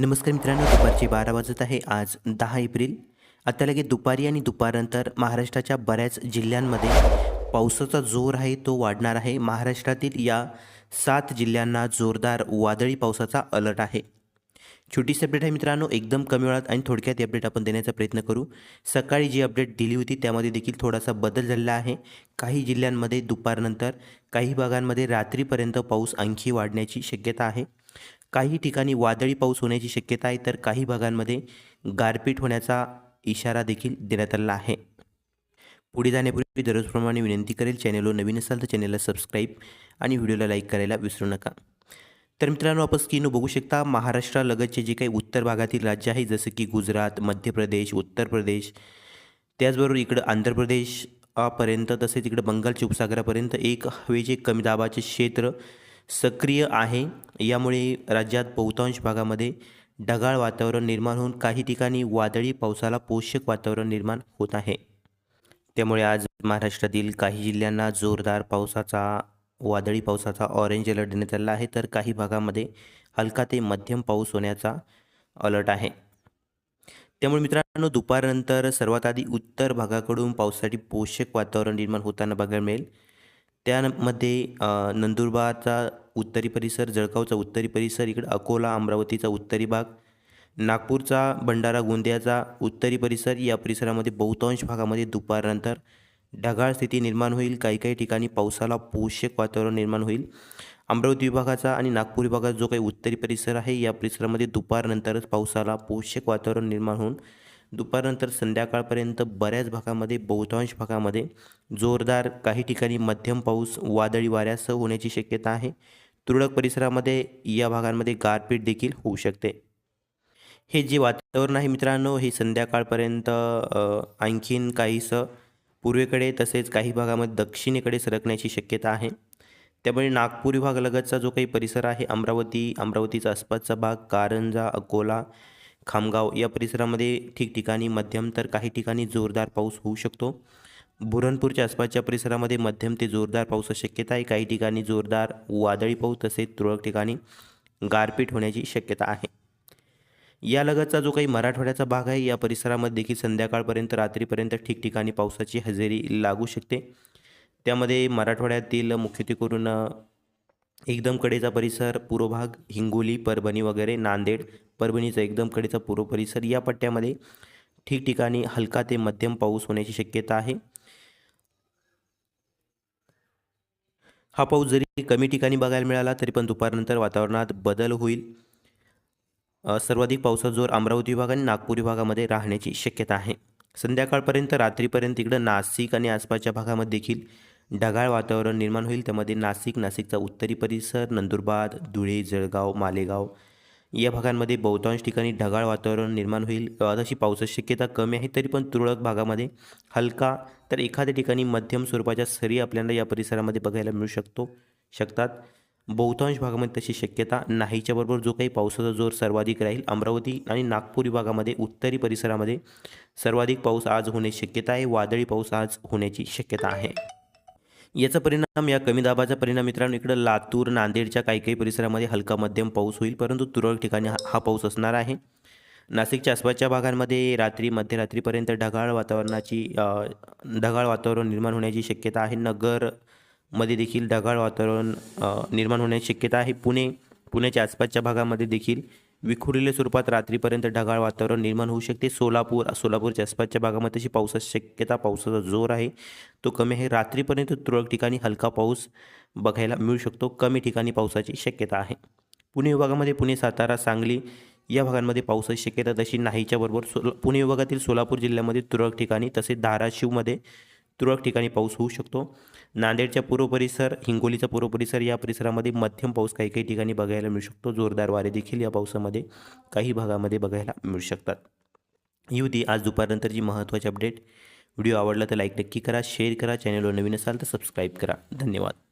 नमस्कार मित्रांनो दुपारचे बारा वाजत आहे. आज दहा एप्रिल. आता लगेच दुपारी आणि दुपारनंतर महाराष्ट्राच्या बऱ्याच जिल्ह्यांमध्ये पावसाचा जोर आहे तो वाढणार आहे. महाराष्ट्रातील या सात जिल्ह्यांना जोरदार वादळी पावसाचा अलर्ट आहे. छोटीशी अपडेट आहे मित्रांनो एकदम कमी वेळात आणि थोडक्यात अपडेट आपण देण्याचा प्रयत्न करू. सकाळी जी अपडेट दिली होती त्यामध्ये देखील थोडासा बदल झालेला आहे. काही जिल्ह्यांमध्ये दुपारनंतर काही भागांमध्ये रात्रीपर्यंत पाऊस आणखी वाढण्याची शक्यता आहे. काही ठिकाणी वादळी पाऊस होण्याची शक्यता आहे तर काही भागांमध्ये गारपीट होण्याचा इशारा देखील देण्यात आलेला आहे. पुढे जाण्यापूर्वी दररोजप्रमाणे विनंती करेल चॅनलवर नवीन असाल तर चॅनलला सबस्क्राईब आणि व्हिडिओला लाईक करायला विसरू नका. तर मित्रांनो आपण स्क्रीनवर बघू शकता महाराष्ट्रालगतचे जे काही उत्तर भागातील राज्य आहे जसं की गुजरात मध्य प्रदेश उत्तर प्रदेश त्याचबरोबर इकडं आंध्र प्रदेश पर्यंत तसेच इकडं बंगालच्या उपसागरापर्यंत एक हवेचे कमी दाबाचे क्षेत्र सक्रिय आहे. यामुळे राज्यात बहुतांश भागामध्ये ढगाळ वातावरण निर्माण होऊन काही ठिकाणी वादळी पावसाला पोषक वातावरण निर्माण होत आहे. त्यामुळे आज महाराष्ट्रातील काही जिल्ह्यांना जोरदार पावसाचा वादळी पावसाचा ऑरेंज अलर्ट देण्यात आला आहे. तर काही भागामध्ये हलका ते मध्यम पाऊस होण्याचा अलर्ट आहे. त्यामुळे मित्रांनो दुपारनंतर सर्वात आधी उत्तर भागाकडून पावसासाठी पोषक वातावरण निर्माण होताना बघायला मिळेल. त्यामध्ये नंदुरबारचा उत्तरी परिसर जळगावचा उत्तरी परिसर इकडं अकोला अमरावतीचा उत्तरी भाग नागपूरचा भंडारा गोंदियाचा उत्तरी परिसर या परिसरामध्ये बहुतांश भागामध्ये दुपारनंतर ढगाळ स्थिती निर्माण होईल. काही काही ठिकाणी पावसाला पोषक वातावरण निर्माण होईल. अमरावती विभागाचा आणि नागपूर विभागाचा जो काही उत्तरी परिसर आहे या परिसरामध्ये दुपारनंतरच पावसाला पोषक वातावरण निर्माण होऊन दुपारनंतर संध्याकाळपर्यंत बऱ्याच भागामध्ये बहुतांश भागामध्ये जोरदार काही ठिकाणी मध्यम पाऊस वादळी वाऱ्यासह होण्याची शक्यता आहे. तुरळक परिसरामध्ये या भागांमध्ये गारपीट देखील होऊ शकते. हे जे वातावरण आहे मित्रांनो हे संध्याकाळपर्यंत आणखीन काहीसं पूर्वेकडे तसेच काही भागामध्ये दक्षिणेकडे सरकण्याची शक्यता आहे. त्यामुळे नागपूर विभागालगतचा जो काही परिसर आहे अमरावती अमरावतीचा आसपासचा भाग कारंजा अकोला खामगाव या परिसरामध्ये ठिकठिकाणी मध्यम तर काही ठिकाणी जोरदार पाऊस होऊ शकतो. बुरणपूरच्या आसपासच्या परिसरामध्ये मध्यम ते जोरदार पावसाची शक्यता आहे. काही ठिकाणी जोरदार वादळी पाऊस तसेच तुरळक ठिकाणी गारपीट होण्याची शक्यता आहे. यालगतचा जो काही मराठवाड्याचा भाग आहे या परिसरामध्ये देखील संध्याकाळपर्यंत रात्रीपर्यंत ठिकठिकाणी पावसाची हजेरी लागू शकते. त्यामध्ये मराठवाड्यातील मुख्यत्वे करून एकदम कडेचा परिसर पूर्व भाग हिंगोली परभणी वगैरे नांदेड परभणीचा एकदम कडेचा पूर्व परिसर या पट्ट्यामध्ये ठिकठिकाणी हलका ते मध्यम पाऊस होण्याची शक्यता आहे. हा पाऊस जरी कमी ठिकाणी बघायला मिळाला तरी पण दुपारनंतर वातावरणात बदल होईल. सर्वाधिक पावसाचा जोर अमरावती विभाग आणि नागपूर विभागामध्ये राहण्याची शक्यता आहे. संध्याकाळपर्यंत रात्रीपर्यंत इकडं नाशिक आणि आसपासच्या भागामध्ये देखील ढगाळ वातावरण निर्माण होईल. त्यामध्ये नाशिक नाशिकचा उत्तरी परिसर नंदुरबार धुळे जळगाव मालेगाव या भागांमध्ये बहुतांश ठिकाणी ढगाळ वातावरण निर्माण होईल. अ, तशी पावसाची शक्यता कमी आहे तरी पण तुरळक भागामध्ये हलका तर एखाद्या ठिकाणी मध्यम स्वरूपाच्या सरी आपल्याला या परिसरामध्ये बघायला मिळू शकतो शकतात. बहुतांश भागामध्ये तशी शक्यता नाहीच्या बरोबर जो काही पावसाचा जोर सर्वाधिक राहील. अमरावती आणि नागपूर विभागामध्ये उत्तरी परिसरामध्ये सर्वाधिक पाऊस आज होण्याची शक्यता आहे. वादळी पाऊस आज होण्याची शक्यता आहे. याचा परिणाम या कमी दाबाचा परिणाम मित्रांनो इकडं लातूर नांदेडच्या काही काही परिसरामध्ये हलका मध्यम पाऊस होईल परंतु तुरळक ठिकाणी हा पाऊस असणार आहे. नाशिकच्या आसपासच्या भागांमध्ये रात्री मध्यरात्रीपर्यंत ढगाळ वातावरणाची ढगाळ वातावरण निर्माण होण्याची शक्यता आहे. नगरमध्ये देखील ढगाळ वातावरण निर्माण होण्याची शक्यता आहे. पुणे पुण्याच्या आसपासच्या भागामध्ये देखील विखुरलेल्या स्वरूपात रात्रीपर्यंत ढगाळ वातावरण निर्माण होऊ शकते. सोलापूर सोलापूरच्या आसपासच्या भागामध्ये तशी पावसाची शक्यता पावसाचा जोर आहे. तो कमी आहे. रात्रीपर्यंत तुरळक ठिकाणी हलका पाऊस बघायला मिळू शकतो. कमी ठिकाणी पावसाची शक्यता आहे. पुणे विभागामध्ये पुणे सातारा सांगली या भागांमध्ये पावसाची शक्यता तशी नाहीच्या बरोबर. सोला पुणे विभागातील सोलापूर जिल्ह्यामध्ये तुरळक ठिकाणी तसेच धाराशिवमध्ये तुरळक ठिकाणी पाऊस होऊ शकतो. नांदेडच्या पूर्व परिसर हिंगोलीचा पूर्व परिसर या परिसरामध्ये मध्यम पाऊस काही काही ठिकाणी बघायला मिळू शकतो. जोरदार वारे देखील या पावसामध्ये काही भागामध्ये बघायला मिळू शकतात. ही होती आज दुपारनंतरची महत्त्वाची अपडेट. व्हिडिओ आवडला तर लाईक नक्की करा शेअर करा चॅनलवर नवीन असाल तर सबस्क्राईब करा. धन्यवाद.